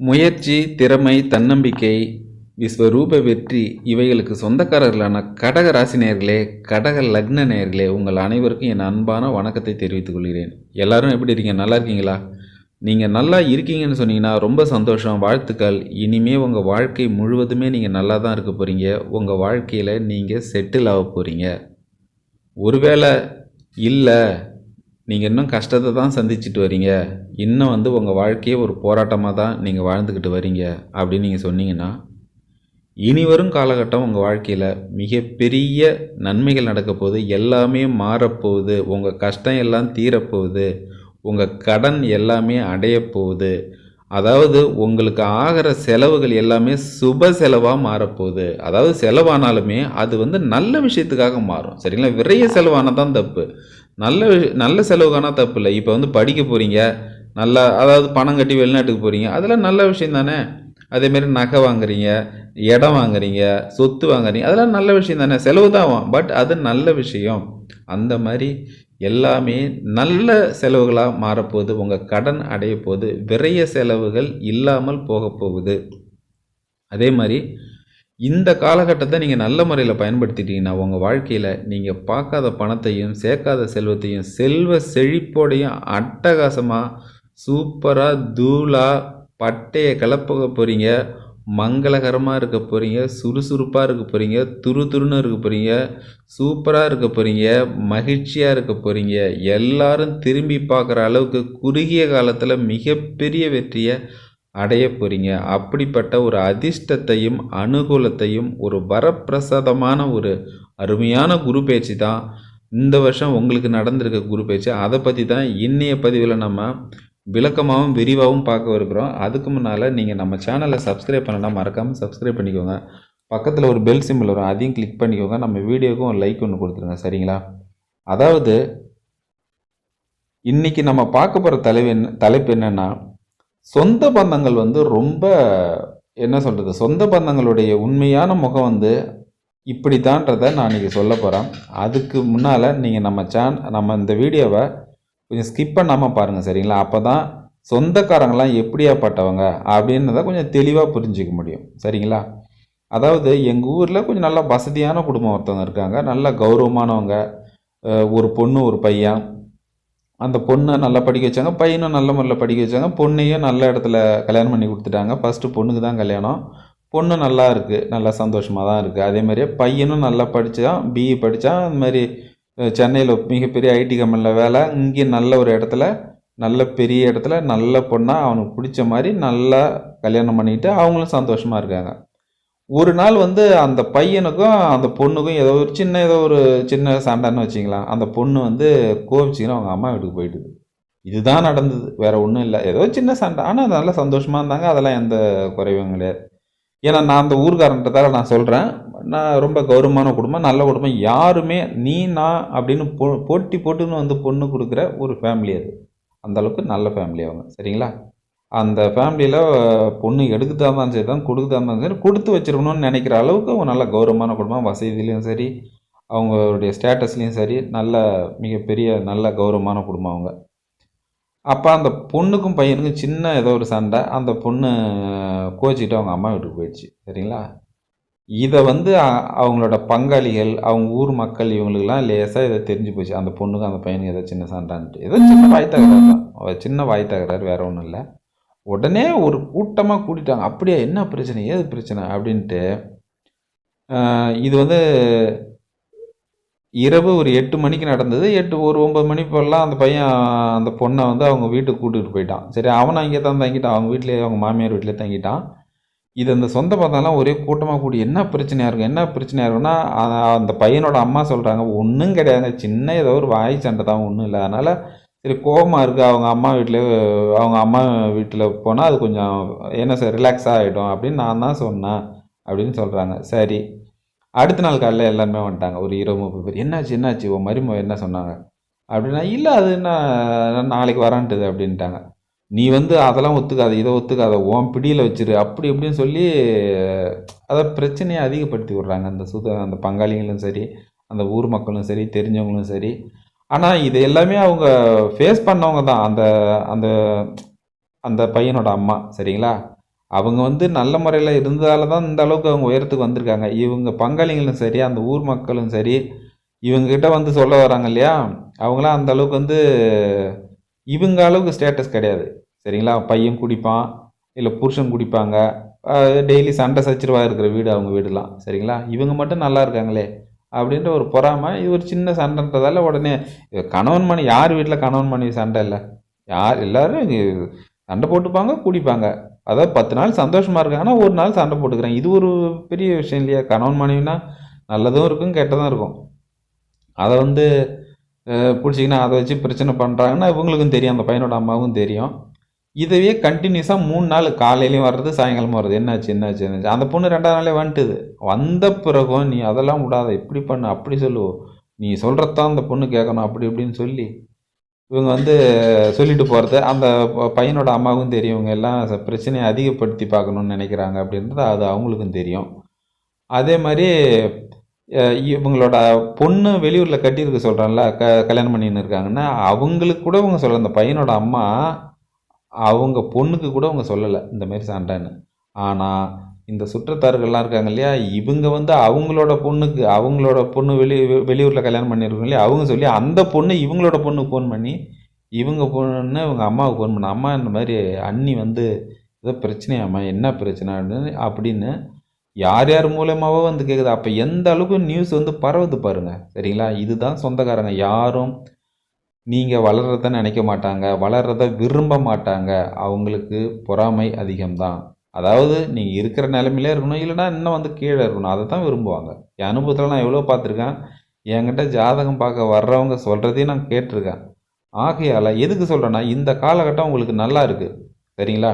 முயற்சி திறமை தன்னம்பிக்கை விஸ்வரூப வெற்றி இவைகளுக்கு சொந்தக்காரர்களான கடக ராசி நேர்களே கடக லக்ன நேர்களே உங்கள் அனைவருக்கும் என் அன்பான வணக்கத்தை தெரிவித்துக் கொள்கிறேன். எல்லாரும் எப்படி இருக்கீங்க? நல்லா இருக்கீங்களா? நீங்கள் நல்லா இருக்கீங்கன்னு சொன்னீங்கன்னா ரொம்ப சந்தோஷம் வாழ்த்துக்கள். இனிமே உங்கள் வாழ்க்கை முழுவதுமே நீங்கள் நல்லா தான் இருக்க போகிறீங்க உங்கள் வாழ்க்கையில் நீங்கள் செட்டில் ஆக போகிறீங்க ஒருவேளை இல்லை நீங்கள் இன்னும் கஷ்டத்தை தான் சந்திச்சுட்டு வரீங்க. இன்னும் வந்து உங்கள் வாழ்க்கையே ஒரு போராட்டமாக தான் நீங்கள் வாழ்ந்துக்கிட்டு வரீங்க அப்படின்னு நீங்கள் சொன்னீங்கன்னா இனி வரும் காலகட்டம் உங்கள் வாழ்க்கையில் மிகப்பெரிய நன்மைகள் நடக்க போகுது. எல்லாமே மாறப்போகுது உங்கள் கஷ்டம் எல்லாம் தீரப்போகுது உங்கள் கடன் எல்லாமே அடையப்போகுது அதாவது உங்களுக்கு ஆகிற செலவுகள் எல்லாமே சுப செலவாக மாறப்போகுது அதாவது செலவானாலுமே அது வந்து நல்ல விஷயத்துக்காக மாறும். சரிங்களா? விரைய செலவானதான் தப்பு. நல்ல நல்ல செலவுக்கான தப்பு இல்லை இப்போ வந்து படிக்க போகிறீங்க நல்லா அதாவது பணம் கட்டி வெளிநாட்டுக்கு போகிறீங்க அதெல்லாம் நல்ல விஷயம் தானே? அதேமாரி நகை வாங்குறீங்க இடம் வாங்குறீங்க சொத்து வாங்குறீங்க அதெல்லாம் நல்ல விஷயம் தானே? செலவு தான் ஆகும். பட் அது நல்ல விஷயம். அந்த மாதிரி எல்லாமே நல்ல செலவுகளாக மாறப்போகுது. உங்கள் கடன் அடைய போது விரைய செலவுகள் இல்லாமல் போக போகுது அதே மாதிரி இந்த காலகட்டத்தை நீங்கள் நல்ல முறையில் பயன்படுத்திட்டீங்கன்னா உங்கள் வாழ்க்கையில் நீங்கள் பார்க்காத பணத்தையும் சேர்க்காத செல்வத்தையும் செல்வ செழிப்போடையும் அட்டகாசமாக சூப்பராக தூளாக பட்டையை கிளப்ப போகிறீங்க மங்களகரமாக இருக்க போகிறீங்க சுறுசுறுப்பாக இருக்க போகிறீங்க துரு துருன்னு இருக்க போகிறீங்க சூப்பராக இருக்க போகிறீங்க மகிழ்ச்சியாக இருக்க போகிறீங்க எல்லாரும் திரும்பி பார்க்குற அளவுக்கு குறுகிய காலத்தில் மிகப்பெரிய வெற்றியை அடைய போகிறீங்க அப்படிப்பட்ட ஒரு அதிர்ஷ்டத்தையும் அனுகூலத்தையும் ஒரு வரப்பிரசாதமான ஒரு அருமையான குரு பேச்சு தான் இந்த வருஷம் உங்களுக்கு நடந்திருக்க குரு பேச்சு. அதை பற்றி தான் இன்னைய பதிவில் நம்ம விளக்கமாகவும் விரிவாகவும் பார்க்க இருக்கிறோம். அதுக்கு முன்னால் நீங்கள் நம்ம சேனலை சப்ஸ்கிரைப் பண்ணலாம் மறக்காமல் சப்ஸ்கிரைப் பண்ணிக்கோங்க. பக்கத்தில் ஒரு பெல் சிம்பிள் வரும் அதையும் கிளிக் பண்ணிக்கோங்க. நம்ம வீடியோக்கும் ஒரு லைக் ஒன்று கொடுத்துருங்க சரிங்களா? அதாவது இன்றைக்கி நம்ம பார்க்க போகிற தலைவு என்ன தலைப்பு என்னென்னா சொந்த பந்தங்கள் வந்து ரொம்ப என்ன சொல்கிறது சொந்த பந்தங்களுடைய உண்மையான முகம் வந்து இப்படித்தான்றதை நான் இன்றைக்கி சொல்ல போகிறேன் அதுக்கு முன்னால் நீங்கள் நம்ம சேன் நம்ம இந்த வீடியோவை கொஞ்சம் ஸ்கிப் பண்ணாமல் பாருங்கள் சரிங்களா? அப்போ தான் சொந்தக்காரங்களாம் எப்படியாப்பட்டவங்க அப்படின்றத கொஞ்சம் தெளிவாக புரிஞ்சிக்க முடியும் சரிங்களா? அதாவது எங்கள் ஊரில் கொஞ்சம் நல்லா வசதியான குடும்பம் ஒருத்தவங்க இருக்காங்க. நல்லா கௌரவமானவங்க. ஒரு பொண்ணு ஒரு பையன். அந்த பொண்ணை நல்லா படிக்க வச்சாங்க பையனும் நல்ல முறையில் படிக்க வச்சாங்க பொண்ணையும் நல்ல இடத்துல கல்யாணம் பண்ணி கொடுத்துட்டாங்க. ஃபஸ்ட்டு பொண்ணுக்கு தான் கல்யாணம். பொண்ணு நல்லா இருக்குது நல்லா சந்தோஷமாக தான் இருக்குது அதே மாதிரியே பையனும் நல்லா படித்தான் பிஇ படித்தான் அந்த மாதிரி சென்னையில் மிகப்பெரிய ஐடி கம்பெனியில் வேலை இங்கே நல்ல ஒரு இடத்துல நல்ல பெரிய இடத்துல நல்ல பொண்ணாக அவனுக்கு பிடிச்ச மாதிரி நல்லா கல்யாணம் பண்ணிக்கிட்டு அவங்களும் சந்தோஷமாக இருக்காங்க. ஒரு நாள் வந்து அந்த பையனுக்கும் அந்த பொண்ணுக்கும் ஏதோ ஒரு சின்ன ஏதோ ஒரு சின்ன சண்டைன்னு வச்சிங்களேன் அந்த பொண்ணு வந்து கோபிச்சிக்கின்னு அவங்க அம்மா வீட்டுக்கு போயிட்டுது. இதுதான் நடந்தது. வேறு ஒன்றும் இல்லை. ஏதோ சின்ன சண்டை. ஆனால் நல்லா சந்தோஷமாக இருந்தாங்க. அதெல்லாம் எந்த குறைவும் கிடையாது. ஏன்னா நான் அந்த ஊர்காரன்றதால நான் சொல்கிறேன் நான் ரொம்ப கௌரவமான குடும்பம் நல்ல குடும்பம். யாருமே நீ நான் அப்படின்னு போ போட்டி போட்டுன்னு வந்து பொண்ணு கொடுக்குற ஒரு ஃபேமிலி அது. அந்த அளவுக்கு நல்ல ஃபேமிலி அவங்க. சரிங்களா? அந்த ஃபேமிலியில் பொண்ணு எடுக்குதா இருந்தாலும் சரி தான் கொடுக்குதா இருந்தாலும் சரி கொடுத்து வச்சிருக்கணும்னு நினைக்கிற அளவுக்கு அவங்க நல்ல கௌரவமான குடும்பம் வசதியிலையும் சரி அவங்களுடைய ஸ்டேட்டஸ்லேயும் சரி நல்ல மிகப்பெரிய நல்ல கௌரவமான குடும்பம் அவங்க. அப்போ அந்த பொண்ணுக்கும் பையனுக்கும் சின்ன ஏதோ ஒரு சண்டை அந்த பொண்ணு கோச்சிக்கிட்டு அவங்க அம்மா வீட்டுக்கு போயிடுச்சு சரிங்களா? இதை வந்து அவங்களோட பங்காளிகள் அவங்க ஊர் மக்கள் இவங்களுக்கெல்லாம் லேசாக இதை தெரிஞ்சு போச்சு. அந்த பொண்ணுக்கும் அந்த பையனுக்கு ஏதோ சின்ன சண்டைன்ட்டு ஏதோ சின்ன வாய் தகராறு தான். சின்ன வாய் தகராறு வேற ஒன்றும் இல்லை. உடனே ஒரு கூட்டமாக கூட்டிட்டாங்க. அப்படியே என்ன பிரச்சனை? ஏது பிரச்சனை? அப்படின்ட்டு இது வந்து இரவு ஒரு எட்டு மணிக்கு நடந்தது. எட்டு ஒரு ஒம்பது மணி போலாம் அந்த பையன் அந்த பொண்ணை வந்து அவங்க வீட்டுக்கு கூட்டிகிட்டு போயிட்டான். சரி அவனை அங்கே தான் தங்கிட்டான். அவங்க வீட்டிலேயே அவங்க மாமியார் வீட்டிலே தங்கிட்டான். இது அந்த சொந்த பந்தம்லாம் ஒரே கூட்டமாக கூடி என்ன பிரச்சனையாக இருக்கும் என்ன பிரச்சனையாக இருக்குன்னா அந்த பையனோட அம்மா சொல்கிறாங்க ஒன்றும் கிடையாது சின்ன ஏதோ ஒரு வாய் சண்டை தான் ஒன்றும் இல்லை. அதனால் சரி கோவமாக இருக்குது அவங்க அம்மா வீட்டில் அவங்க அம்மா வீட்டில் போனால் அது கொஞ்சம் என்ன சார் ரிலாக்ஸாக ஆகிடும் அப்படின்னு நான் தான் சொன்னேன் அப்படின்னு சொல்கிறாங்க சரி. அடுத்த நாள் காலையில் எல்லாருமே வந்துட்டாங்க. ஒரு இருபது முப்பது பேர். என்னாச்சு என்னாச்சு? உன் மருமக என்ன சொன்னாங்க? அப்படின்னா இல்லை அது என்ன நாளைக்கு வரான்ட்டுது அப்படின்ட்டாங்க. நீ வந்து அதெல்லாம் ஒத்துக்காத இதை ஒத்துக்காத. உன் பிடியில் வச்சிரு. அப்படி இப்படின்னு சொல்லி அதை பிரச்சனையை அதிகப்படுத்தி விட்றாங்க. அந்த சுத அந்த பங்காளிகளும் சரி அந்த ஊர் மக்களும் சரி தெரிஞ்சவங்களும் சரி. ஆனால் இது எல்லாமே அவங்க ஃபேஸ் பண்ணவங்க தான். அந்த அந்த அந்த பையனோட அம்மா சரிங்களா? அவங்க வந்து நல்ல முறையில் இருந்ததால தான் இந்த அளவுக்கு அவங்க உயரத்துக்கு வந்திருக்காங்க. இவங்க பங்காளிகளும் சரி அந்த ஊர் மக்களும் சரி இவங்ககிட்ட வந்து சொல்ல வராங்க இல்லையா? அவங்களாம் அந்த அளவுக்கு வந்து இவங்க அளவுக்கு ஸ்டேட்டஸ் கிடையாது. சரிங்களா? பையன் குடிப்பான் இல்லை புருஷன் குடிப்பாங்க. டெய்லி சண்டை சச்சரவாக இருக்கிற வீடு அவங்க வீடுலாம். சரிங்களா? இவங்க மட்டும் நல்லா இருக்காங்களே. அப்படின்ற ஒரு பொறாமை இது ஒரு சின்ன சண்டைன்றதால உடனே கணவன் மணி யார் வீட்டில் கணவன் மனைவி சண்டை இல்லை? யார் எல்லாரும் சண்டை போட்டுப்பாங்க குடிப்பாங்க. அதாவது பத்து நாள் சந்தோஷமாக இருக்காங்கன்னா ஒரு நாள் சண்டை போட்டுக்கிறேன். இது ஒரு பெரிய விஷயம் இல்லையா? கணவன் மனைவினா நல்லதும் இருக்கும் கெட்டதும் இருக்கும். அதை வந்து பிடிச்சிங்கன்னா அதை வச்சு பிரச்சனை பண்ணுறாங்கன்னா இவங்களுக்கும் தெரியும். அந்த பையனோட அம்மாவுக்கும் தெரியும். இதுவே கண்டினியூஸாக மூணு நாள் காலையிலையும் வர்றது சாயங்காலமும் வர்றது. என்னாச்சு என்னாச்சு என்னாச்சு? அந்த பொண்ணு ரெண்டாவது நாளே வந்துட்டுது. வந்த பிறகும் நீ அதெல்லாம் விடாத. இப்படி பண்ணு அப்படி சொல்லுவோம் நீ சொல்கிறதான் அந்த பொண்ணு கேட்கணும் அப்படி இப்படின்னு சொல்லி இவங்க வந்து சொல்லிட்டு போகிறது அந்த ப- பையனோட அம்மாவுக்கும் தெரியும். இவங்க எல்லாம் ச- பிரச்சனையை அதிகப்படுத்தி பார்க்கணுன்னு நினைக்கிறாங்க அப்படின்றது அது அவங்களுக்கும் தெரியும். அதே மாதிரி இவங்களோட பொண்ணு வெளியூரில் கட்டியிருக்க சொல்கிறாங்கள க கல்யாணம் பண்ணின்னு இருக்காங்கன்னா அவங்களுக்கு கூட இவங்க சொல்ல அந்த பையனோட அம்மா அவங்க பொண்ணுக்கு கூட அவங்க சொல்லலை இந்த மாதிரி சண்டைன்னு. ஆனால் இந்த சுற்றத்தார்கள்லாம் இருக்காங்க இல்லையா இவங்க வந்து அவங்களோட பொண்ணுக்கு அவங்களோட பொண்ணு வெளி வெளியூரில் கல்யாணம் பண்ணியிருக்கோம் இல்லையா அவங்க சொல்லி அந்த பொண்ணு இவங்களோட பொண்ணுக்கு ஃபோன் பண்ணி இவங்க பொண்ணு இவங்க அம்மாவுக்கு ஃபோன் பண்ண அம்மா இந்த மாதிரி அண்ணி வந்து ஏதோ பிரச்சனையாம்மா என்ன பிரச்சனைன்னு அப்படின்னு யார் யார் மூலயமாவோ வந்து கேட்குது அப்போ எந்த அளவுக்கு நியூஸ் வந்து பரவுது பாருங்க சரிங்களா? இதுதான் சொந்தக்காரங்க. யாரும் நீங்கள் வளர்றத நினைக்க மாட்டாங்க வளர்கிறத விரும்ப மாட்டாங்க. அவங்களுக்கு பொறாமை அதிகம்தான். அதாவது நீங்கள் இருக்கிற நிலமையிலே இருக்கணும் இல்லைன்னா இன்னும் வந்து கீழே இருக்கணும். அதை தான் விரும்புவாங்க. என் அனுபவத்தில் நான் எவ்வளோ பார்த்துருக்கேன் என்கிட்ட ஜாதகம் பார்க்க வர்றவங்க சொல்கிறதையும் நான் கேட்டிருக்கேன். ஆகையால் எதுக்கு சொல்கிறேன்னா இந்த காலகட்டம் உங்களுக்கு நல்லா இருக்குது சரிங்களா?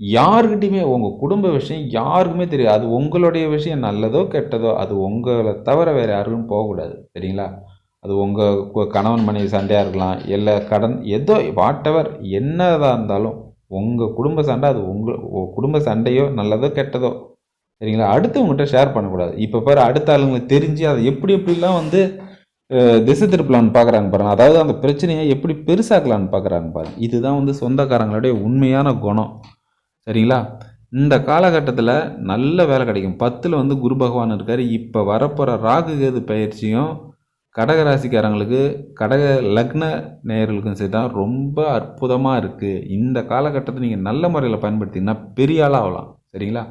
யாருக்கிட்டையுமே உங்கள் குடும்ப விஷயம் யாருக்குமே தெரியாது. அது உங்களுடைய விஷயம் நல்லதோ கெட்டதோ அது உங்களை தவிர வேறு யாருக்கும் போகக்கூடாது. சரிங்களா? அது உங்கள் கணவன் மனைவி சண்டையாக இருக்கலாம் இல்லை கடன் ஏதோ வாட்டவர் என்னதாக இருந்தாலும் உங்கள் குடும்ப சண்டை அது உங்கள் குடும்ப சண்டையோ நல்லதோ கெட்டதோ சரிங்களா? அடுத்தவங்ககிட்ட ஷேர் பண்ணக்கூடாது. இப்போ பாரு அடுத்த ஆளுங்களுக்கு தெரிஞ்சு அதை எப்படி எப்படிலாம் வந்து திசை திருப்பலான்னு பார்க்குறாங்க பாருங்க. அதாவது அந்த பிரச்சனையை எப்படி பெருசாக்கலான்னு பார்க்குறாங்க பாருங்க. இதுதான் வந்து சொந்தக்காரங்களுடைய உண்மையான குணம். சரிங்களா? இந்த காலகட்டத்தில் நல்ல வேலை கிடைக்கும். பத்தில் வந்து குரு பகவான் இருக்கார். இப்போ வரப்போகிற ராகு கேது பயிற்சியும் கடகராசிக்காரங்களுக்கு கடக லக்ன நேயர்களுக்கும் சரி தான் ரொம்ப அற்புதமாக இருக்குது இந்த காலகட்டத்தை நீங்கள் நல்ல முறையில் பயன்படுத்திங்கன்னா பெரிய ஆளாக ஆகலாம். சரிங்களா?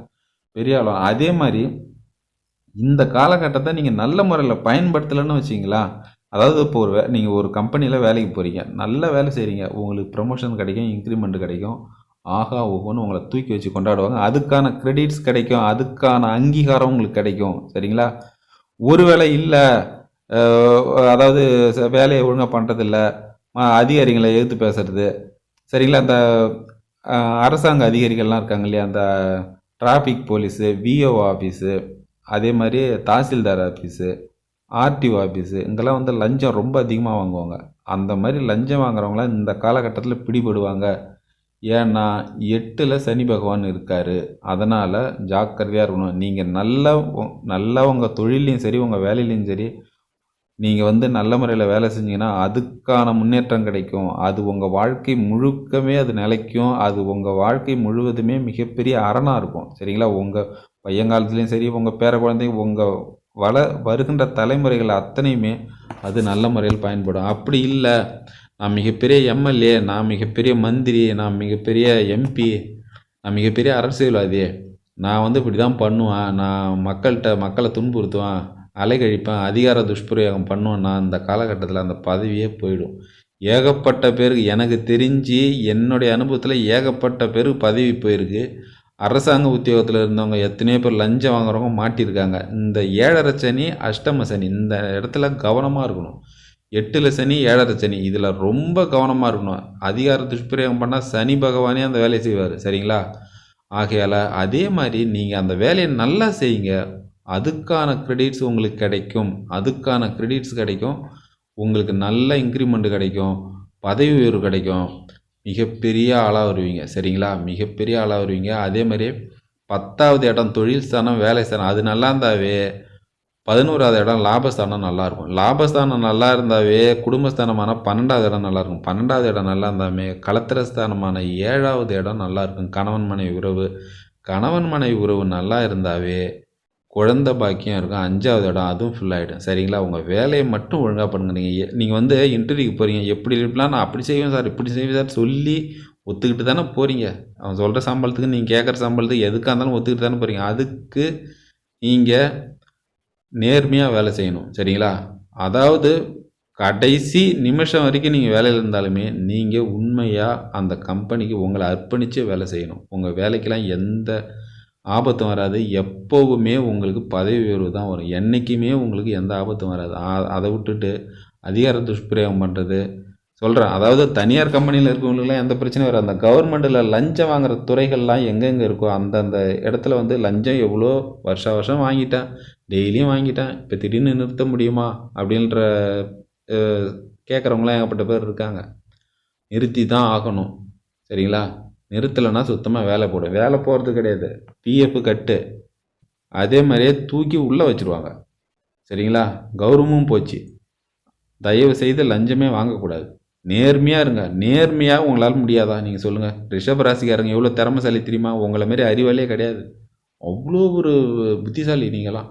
பெரிய ஆளாக அதே மாதிரி இந்த காலகட்டத்தை நீங்கள் நல்ல முறையில் பயன்படுத்தலைன்னு வச்சிங்களா அதாவது இப்போ ஒரு நீங்கள் ஒரு கம்பெனியில் வேலைக்கு போகிறீங்க நல்ல வேலை செய்கிறீங்க உங்களுக்கு ப்ரமோஷன் கிடைக்கும் இன்க்ரிமெண்ட் கிடைக்கும். ஆகா ஒவ்வொன்று உங்களை தூக்கி வச்சு கொண்டாடுவாங்க. அதுக்கான கிரெடிட்ஸ் கிடைக்கும். அதுக்கான அங்கீகாரம் உங்களுக்கு கிடைக்கும். சரிங்களா? ஒருவேளை இல்லை அதாவது ச- வேலையை ஒழுங்காக பண்ணுறதில்ல அதிகாரிகளை எதிர்த்து பேசுறது. சரிங்களா? அந்த அரசாங்க அதிகாரிகள்லாம் இருக்காங்க இல்லையா? அந்த டிராஃபிக் போலீஸு விஓ ஆஃபீஸு அதே மாதிரி தாசில்தார் ஆஃபீஸு ஆர்டிஓ ஆஃபீஸு இங்கெல்லாம் வந்து லஞ்சம் ரொம்ப அதிகமாக வாங்குவாங்க. அந்த மாதிரி லஞ்சம் வாங்குறவங்களாம் இந்த காலகட்டத்தில் பிடிபடுவாங்க. ஏன்னா எட்டில் சனி பகவான் இருக்கார். அதனால் ஜாக்கிரதையாக இருக்கணும். நீங்கள் நல்ல நல்ல உங்கள் தொழிலையும் சரி உங்கள் வேலையிலையும் சரி நீங்கள் வந்து நல்ல முறையில் வேலை செஞ்சீங்கன்னா அதுக்கான முன்னேற்றம் கிடைக்கும். அது உங்கள் வாழ்க்கை முழுக்கமே அது நிலைக்கும். அது உங்கள் வாழ்க்கை முழுவதுமே மிகப்பெரிய அரணாக இருக்கும். சரிங்களா? உங்கள் பையங்காலத்துலேயும் சரி உங்கள் பேர குழந்தைங்க உங்கள் வள வருகின்ற தலைமுறைகள் அத்தனையுமே அது நல்ல முறையில் பயன்படும். அப்படி இல்லை. நான் மிகப்பெரிய எம்எல்ஏ நான் மிகப்பெரிய மந்திரி நான் மிகப்பெரிய எம்பி நான் மிகப்பெரிய அரசியல்வாதி. நான் வந்து இப்படி தான் பண்ணுவேன். நான் மக்கள்கிட்ட மக்களை துன்புறுத்துவேன். அலைகழிப்பேன் அதிகார துஷ்பிரயோகம் பண்ணுவேன் நான் காலகட்டத்தில் அந்த பதவியே போயிடும். ஏகப்பட்ட பேருக்கு எனக்கு தெரிஞ்சு என்னுடைய அனுபவத்தில் ஏகப்பட்ட பேருக்கு பதவி போயிருக்கு. அரசாங்க உத்தியோகத்தில் இருந்தவங்க எத்தனையோ பேர் லஞ்சம் வாங்குறவங்க மாட்டியிருக்காங்க இந்த ஏழரை சனி அஷ்டம சனி இந்த இடத்துல கவனமாக இருக்கணும். எட்டில் சனி ஏழரை சனி இதில் ரொம்ப கவனமாக இருக்கணும். அதிகார துஷ்பிரயோகம் பண்ணால் சனி பகவானே அந்த வேலையை செய்வார். சரிங்களா? ஆகையால் அதே மாதிரி நீங்கள் அந்த வேலையை நல்லா செய்யுங்க. அதுக்கான கிரெடிட்ஸ் உங்களுக்கு கிடைக்கும். அதுக்கான கிரெடிட்ஸ் கிடைக்கும். உங்களுக்கு நல்ல இன்க்ரிமெண்ட் கிடைக்கும். பதவி உயர்வு கிடைக்கும். மிகப்பெரிய ஆளாக வருவீங்க. சரிங்களா? மிகப்பெரிய ஆளாக வருவீங்க. அதே மாதிரி பத்தாவது இடம் தொழில் ஸ்தானம் வேலை ஸ்தானம் அது நல்லா இருந்தாவே பதினோராவது இடம் லாபஸ்தானம் நல்லாயிருக்கும் லாபஸ்தானம் நல்லா இருந்தாவே குடும்பஸ்தானமான பன்னெண்டாவது இடம் நல்லாயிருக்கும் பன்னெண்டாவது இடம் நல்லா இருந்தாமே கலத்திரஸ்தானமான ஏழாவது இடம் நல்லாயிருக்கும் கணவன் மனைவி உறவு. கணவன் மனைவி உறவு நல்லா இருந்தாவே குழந்த பாக்கியம் இருக்கும். அஞ்சாவது இடம் அதுவும் ஃபில் ஆகிடும் சரிங்களா? உங்கள் வேலையை மட்டும் ஒழுங்காக பண்ணுங்க நீங்கள் நீங்கள் வந்து இன்டர்வியூக்கு போகிறீங்க எப்படி இருக்கலாம் நான் அப்படி செய்வேன் சார் இப்படி செய்வேன் சார் சொல்லி ஒத்துக்கிட்டு தானே போகிறீங்க அவன் சொல்கிற சம்பளத்துக்கு நீங்கள் கேட்குற சம்பளத்துக்கு எதுக்காக இருந்தாலும் ஒத்துக்கிட்டு தானே போகிறீங்க அதுக்கு நீங்கள் நேர்மையாக வேலை செய்யணும். சரிங்களா? அதாவது கடைசி நிமிஷம் வரைக்கும் நீங்கள் வேலையில் இருந்தாலுமே நீங்கள் உண்மையாக அந்த கம்பெனிக்கு உங்களை அர்ப்பணித்து வேலை செய்யணும். உங்கள் வேலைக்கெல்லாம் எந்த ஆபத்தும் வராது. எப்போவுமே உங்களுக்கு பதவி உயர்வு தான் வரும். என்றைக்குமே உங்களுக்கு எந்த ஆபத்தும் வராது. அதை விட்டுட்டு அதிகார துஷ்பிரயோகம் பண்ணுறது சொல்கிறேன் அதாவது தனியார் கம்பெனியில் இருக்கவங்களுக்குலாம் எந்த பிரச்சனையும் வராது. அந்த கவர்மெண்ட்டில் லஞ்சம் வாங்குற துறைகள்லாம் எங்கெங்கே இருக்கோ அந்தந்த இடத்துல வந்து லஞ்சம் எவ்வளோ வருஷா வருஷம் வாங்கிட்டேன். டெய்லியும் வாங்கிட்டேன். இப்போ திடீர்னு நிறுத்த முடியுமா? அப்படின்ற கேட்குறவங்களாம் ஏகப்பட்ட பேர் இருக்காங்க. நிறுத்தி தான் ஆகணும். சரிங்களா? நிறுத்தலைன்னா சுத்தமாக வேலை போடும் வேலை போகிறது கிடையாது. பிஎஃப் கட்டு. அதே மாதிரியே தூக்கி உள்ளே வச்சுருவாங்க. சரிங்களா? கௌரவமும் போச்சு. தயவு செய்து லஞ்சமே வாங்கக்கூடாது. நேர்மையாக இருங்க. நேர்மையாக உங்களால் முடியாதா? நீங்கள் சொல்லுங்கள் ரிஷப் ராசிக்காரங்க எவ்வளோ திறமைசாலி தெரியுமா? உங்களை மாரி அறிவாளியே கிடையாது. அவ்வளோ ஒரு புத்திசாலி நீங்களாம்.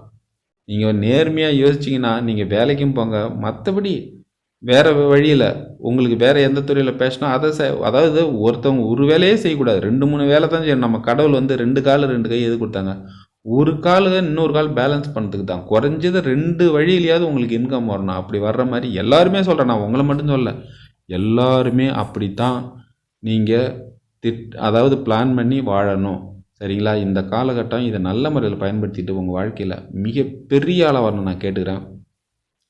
நீங்கள் நேர்மையாக யோசிச்சிங்கன்னா நீங்கள் வேலைக்கும் போங்க. மற்றபடி வேறு வழியில் உங்களுக்கு வேறு எந்த துறையில் பேசினா அதை செ அதாவது ஒருத்தவங்க ஒரு வேலையே செய்யக்கூடாது. ரெண்டு மூணு வேலை தான் செய்யணும். நம்ம கடவுள் வந்து ரெண்டு கால் ரெண்டு கை எது கொடுத்தாங்க? ஒரு கால் இன்னொரு கால் பேலன்ஸ் பண்ணுறதுக்கு தான். குறைஞ்சது ரெண்டு வழியிலையாவது உங்களுக்கு இன்கம் வரணும். அப்படி வர்ற மாதிரி எல்லாருமே சொல்கிறேன் நான் உங்களை மட்டும் சொல்ல எல்லாருமே அப்படித்தான் நீங்கள் திட் அதாவது பிளான் பண்ணி வாழணும். சரிங்களா? இந்த காலகட்டம் இதை நல்ல முறையில் பயன்படுத்திட்டு உங்கள் வாழ்க்கையில் மிகப்பெரிய ஆளாக வரணும் நான் கேட்டுக்கிறேன்.